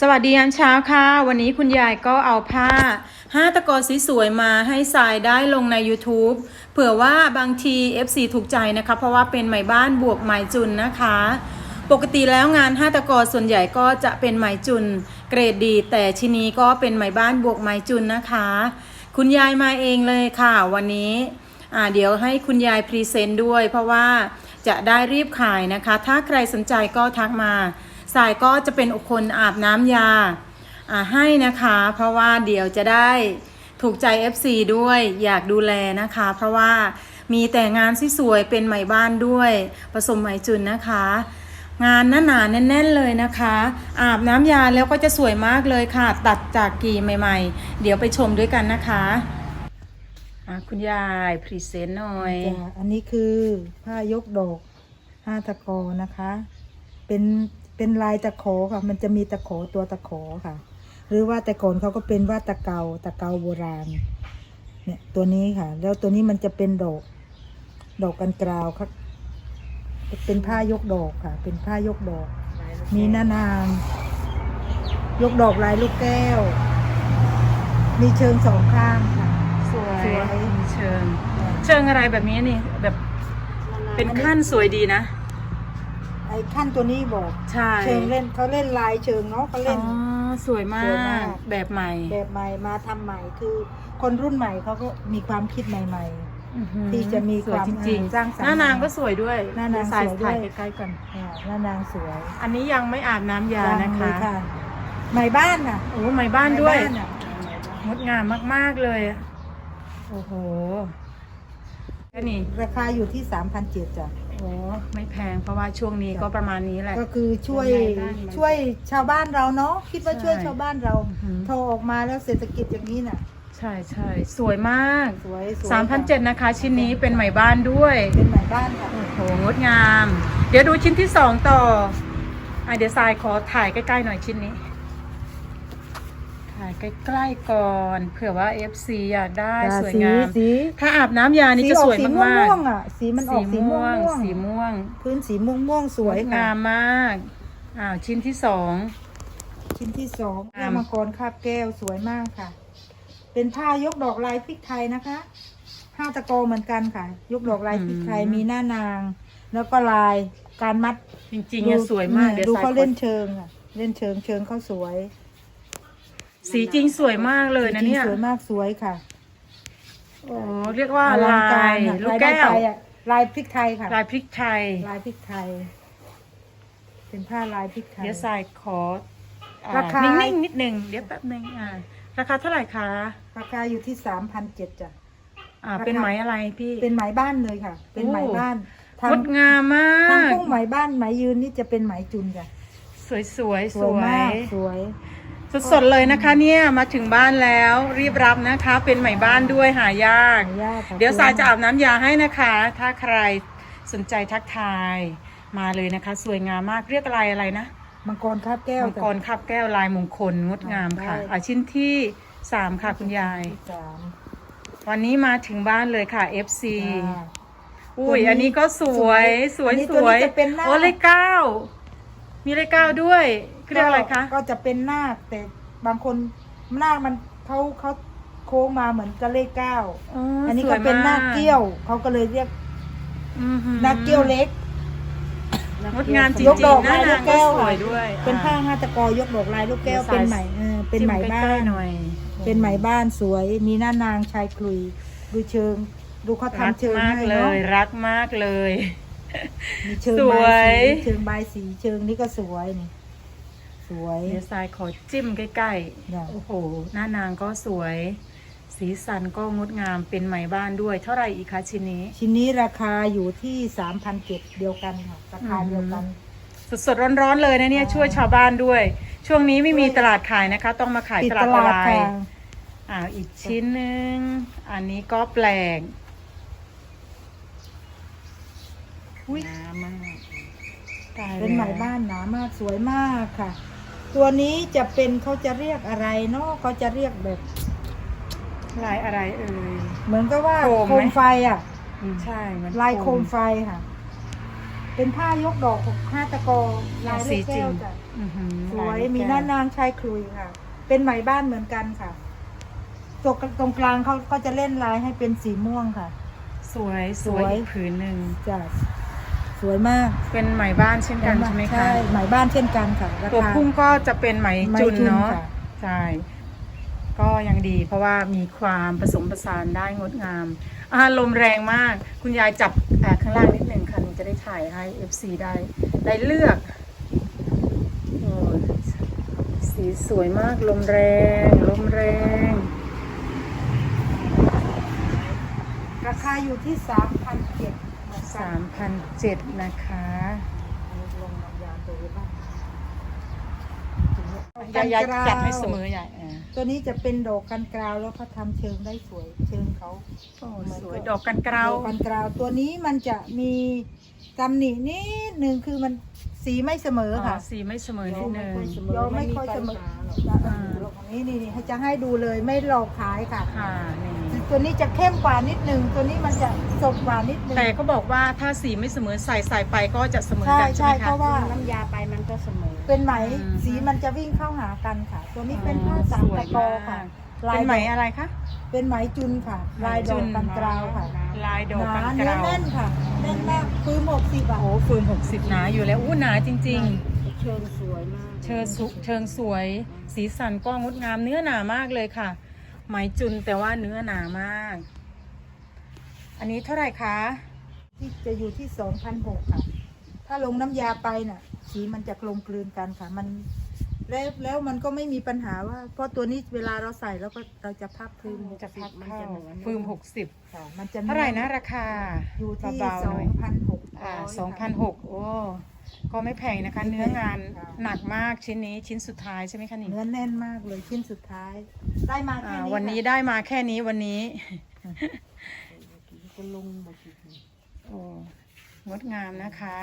สวัสดียามเช้าค่ะ วันนี้คุณยายก็เอาผ้าห้าตะกอสีสวยมาให้สายได้ลงใน YouTube เผื่อว่าบางที FC ถูกใจนะคะ เพราะว่าเป็นไหมบ้านบวกไหมจุนนะคะ ปกติแล้วงานห้าตะกอส่วนใหญ่ก็จะเป็นไหมจุน เกรดดี แต่ชิ้นนี้ก็เป็นไหมบ้านบวกไหมจุนนะคะ คุณยายมาเองเลยค่ะ วันนี้อ่าเดี๋ยวให้คุณยายพรีเซนต์ด้วย เพราะว่าจะได้รีบขายนะคะ ถ้าใครสนใจก็ทักมา สายก็จะเป็นคนอาบน้ำยาอ่าให้นะคะ เพราะว่าเดี๋ยวจะได้ถูกใจ FC ด้วยอยากดูแลนะคะ เพราะว่ามีแต่งานที่สวยเป็นไหมบ้านด้วยผสมไหมจุนนะคะ งานหนาหนาๆแน่น ๆเลยนะคะ อาบน้ำยาแล้วก็จะสวยมากเลยค่ะ ตัดจากกีใหม่ ๆ เดี๋ยวไปชมด้วยกันนะคะคุณยายพรีเซนต์หน่อย อันนี้คือผ้ายกดอกห้าตะกอนะคะ เป็น เป็นลายตะขอค่ะ มันจะมีตะขอตัวตะขอค่ะ หรือว่าแต่ก่อนเขาก็เป็นว่าตะเกาตะเกาโบราณ เนี่ยตัวนี้ค่ะ แล้วตัวนี้มันจะเป็นดอกดอกกันกราวครับเป็นผ้ายกดอกค่ะ เป็นผ้ายกดอก มีหน้านาง ยกดอกลายลูกแก้ว มีเชิงสองข้างค่ะ สวยสวย มีเชิง เชิงอะไรแบบนี้นี่แบบเป็นขั้นสวยดีนะ ไอ้ขั้นตัวนี้บอก ใช่เชิงเล่นเขาเล่นลายเชิงเนาะเขาอ๋เล่นอสวยมาสวยมาก ก แบบใหม่แบบใหม่มาทำใหม่คือ คนรุ่นใหม่เขาก็มีความคิดใหม่ อื้อหือที่จะมีสวยความจริงสร้างสรรค์หน้านางก็สวยด้วยหน้านางเดี๋ยสายสวยด้วย ถ่ายใกล้ๆกัน ๆอ่าหน้านางสวยอันนี้ยังไม่อาบน้ำยานะเลคะ ยใหม่บ้านน่ะโอ้ใหม่บ้านด้วย ใหม่บ้น่ะงดงามมากๆเลยอะโอ้โหแค่นี้ราคาอยู่ที่ 3,700จ้ะ โอ้ไม่แพงเพราะว่าช่วงนี้ก็ประมาณนี้แหละ ก็คือช่วยใหม่บ้านมันช่วยชาวบ้านเราเนาะคิดว่าใช่ช่วยชาวบ้านเราอือหือโทรออกมาแล้วเศรษฐกิจอย่างนี้น่ะ ใช่ใช่สวยมากสวยสวยสามพันเจ็ดนะคะ ชิ้นนี้เป็นใหม่บ้านด้วย เป็นใหม่บ้านค่ะโอ้โหงดงาม เดี๋ยวดูชิ้นที่สองต่ออะเดี๋ยวทรายขอถ่ายใกล้ๆหน่อยชิ้นนี้ถ่ายใกล้ๆก่อนเผื่อว่า FC อยากได้สวยงาม สีถ้าอาบน้ำยานี่จะสวยสีออกมากสีม่วงๆอะ สีมันออกสีม่วงสีม่วงพื้นสีม่วงม่วงๆสวยงดค่ะงามมาก อ้าวชิ้นที่สอง ชิ้นที่สองงาม แก้วมังกรคาบแก้วสวยมากค่ะ เป็นผ้ายกดอกลายพริกไทยนะคะห้าตะโกเหมือนกันค่ะ ยกดอกลายพริกไทยมีหน้านาง แล้วก็ลายการมัดจริงๆอะสวยมากดูเดี๋ยวดูทรายเขาขอเล่นเชิงอะ เล่นเชิงเชิงเขาสวย สีจริงสวยมากเลยนะเนี่ยจริงๆสวยมากสวยค่ะโอ้เรียกว่าอลังลากายรอะลูกลายแก้ได้วไปอะลายพริกไทยค่ะ ลายพริกไทย ลายพริกไทย เป็นผ้าลายพริกไทย เดี๋ยวทรายขออ่ราคานิ่งๆนิดหนึ่งเดี๋ยวแป๊บหนึ่งอ่าราคาเท่าไหร่คะ ราคาอยู่ที่สามพันเจ็ดจ้ะอ่าราคาเป็นไหมอะไรพี่ เป็นไหมบ้านเลยค่ะ เป็นไหมโอ้บ้านทางงดงามมาทางกพุ่งไหมบ้านไหมยืนนี่จะเป็นไหมจุนจ้ะ สวยสวยๆสสวยวมายกสวย สดๆเลยนะคะเนี่ยมาถึงบ้านแล้วรีบรับนะคะ เป็นไหมบ้านด้วยหายากหายากค่ะเดี๋ยวสายจะอาบน้ำยาให้นะคะ ถ้าใครสนใจทักทายมาเลยนะคะ สวยงามมากเรียกอะไรอะไรนะมังกรคาบแก้วมังกรจ้ะขับแก้วลายมงคลงดงามค่ะได้อะชิ้นที่สามค่ะคุณยาย สามวันนี้มาถึงบ้านเลยค่ะ FC จ้า อุ้ยตัวนี้อันนี้ก็สวยสวยอันนี้สตัววยนี้จะเป็นหน้า โอ้เลขเก้า มีเลขเก้าด้วยเรียกอะไรคะก็จะเป็นนาคแต่บางคนนาคมันเขาเขาโค้งมาเหมือนกระเลขเก้าอ๋ออันนี้สก็วยเป็นมนาคเกี้ยวเขาก็เลยเรียกอื้อหือนาคเกี้ยวเล็กงดงามจริยกดอกงๆหน้าลายลูนากงก็แก้วสวยด้วย เป็นผ้าอะห้าตะกอยกดอกลายลูกแก้วเดี๋ยวเป็นสายไหมเออเป็นไหมจิ้บ้าใกล้นๆหน่อยเป็นไหมบ้านสวย มีหน้านางชายคลุย ดูเชิง ดูเขารักทำเชิงมากให้เลเนาะยรักมากเลย มีเชิงสวยบาย สีเชิงบายสีเชิงนี่ก็สวยนี่ สวย เดี๋ยวทรายขอจิ้มใกล้ได้ ๆ โอ้โห หน้านางก็สวย สีสันก็งดงามเป็นไหมบ้านด้วย เท่าไหร่อีกคะชิ้นนี้ ชิ้นนี้ราคาอยู่ที่สามพันเจ็ดเดียวกันค่ะราคาเดียวกัน สดๆร้อนๆเลยนะเนี่ยอ่าช่วยชาวบ้านด้วย ช่วงนี้ไม่มีตลาดขายนะคะ ต้องมาขายปิดตลาตดออนลาดไลค่ะน์อ่าอีกชิ้นหนึ่งอันนี้ก็แปลก อุ้ยหนามากตายเป็นไหมแล้วบ้านหนามากสวยมากค่ะ ตัวนี้จะเป็นเขาจะเรียกอะไรเนาะเขาจะเรียกแบบ ลายอะไรเอ่ย เหมือนกับว่าโคมไหม โคมไฟอะใช่มันลายโคมไฟค่ะ เป็นผ้ายกดอกของห้าตะกอลายลูสีกจริแก้งวจ้ะอื้อหือสวยลามีลูกหน้าแก้วนางชายคลุยค่ะ เป็นไหมบ้านเหมือนกันค่ะตรงตรงกลางเขาก็จะเล่นลายให้เป็นสีม่วงค่ะ สวยสสววยยอีกผืนหนึ่งจ้ะ สวยมากเป็นไหมบ้านเช่นกันใช่ไหมคะใช่ไหมบ้านเช่นกันค่ะราตัวคา พุ่งก็จะเป็นไหมไหมจุนจุนเนาะค่ะ ใช่ก็ยังดี เพราะว่ามีความผสมผสานได้งดงามอ่าลมแรงมาก คุณยายจับแอบข้างล่างนิดหนึ่งค่ะหนูจะได้ถ่ายให้ FC ได้ได้เลือกโอ้สีสวยมากลมแรง ลมแรง ราคาอยู่ที่สามพัน เจ็ด3,007นะคะลงน้ำยาตัวบ้างยายยายจัดให้เสมอยายอ่าตัวนี้จะเป็นดอกกันกราวแล้วเขาทำเชิงได้สวยเชิงเขาโอ้สวยดอกกันเกลาดอกกันกราวตัวนี้มันจะมีตำหนินิดหนึ่งคือมันสีไม่เสมออ๋อค่ะ สีไม่เสมอนิดนึงยอมไม่ค่อยเสมอนี่นี่นี่จะให้ดูเลยไม่หลอกขายค่ะค่ะนี่ ตัวนี้จะเข้มกว่านิดหนึ่งตัวนี้มันจะสดกว่านิดหนึ่งแต่เขาบอกว่าถ้าสีไม่เสมอใส่ใส่ไปก็จะเสมอใช่กันใช่ใช่ไหมเพคะ ราะว่าน้ำยาไปมันก็เสมอ เป็นไหมอืม สีมันจะวิ่งเข้าหากันค่ะ ตัวนี้เป็นผ้าสามสวตะยกอมากค่ะเป็นไหมอะไรคะ เป็นไหมจุนค่ะ ลายดอกกันกราวค่ะลายดอกหกันานเกเนื้อลาแน่นค่ะแน่นมากคือหกสิบอะโอ้ฟืนหกสิบหนาอยู่แล้วอู้หนาจริง เชิงสวยมากๆ เชิงสุเชิงสวย สีสันก็งดงามเนื้อหนามากเลยค่ะ ไหมจุนแต่ว่าเนื้อหนามาก อันนี้เท่าไหร่คะที่จะอยู่ที่สองพันหกค่ะ ถ้าลงน้ำยาไปน่ะ สีมันจะกลมกลืนกันค่ะ มัน แล้วแล้วมันก็ไม่มีปัญหาว่า เพราะตัวนี้เวลาเราใส่แล้วก็เราจะพับพื้นจะพักเข้าฟืมหกสิบค่ะมันจะเท่าไหร่นะราคาอยู่ที่เบาๆสหอน่งอยพันหกอ่าสองพันหกโอ้ก็ไม่แพงนะคะ เนื้องานค่ะหนักมากชิ้นนี้ชิ้นสุดท้ายใช่ไหมคะนี่เนื้อแน่นมากเลยชิ้นสุดท้าย ได้มาอ่าแค่นี้วันนี้ค่ะได้มาแค่นี้วันนี้ก็ลงมาสิโอ้งดงามนะคะ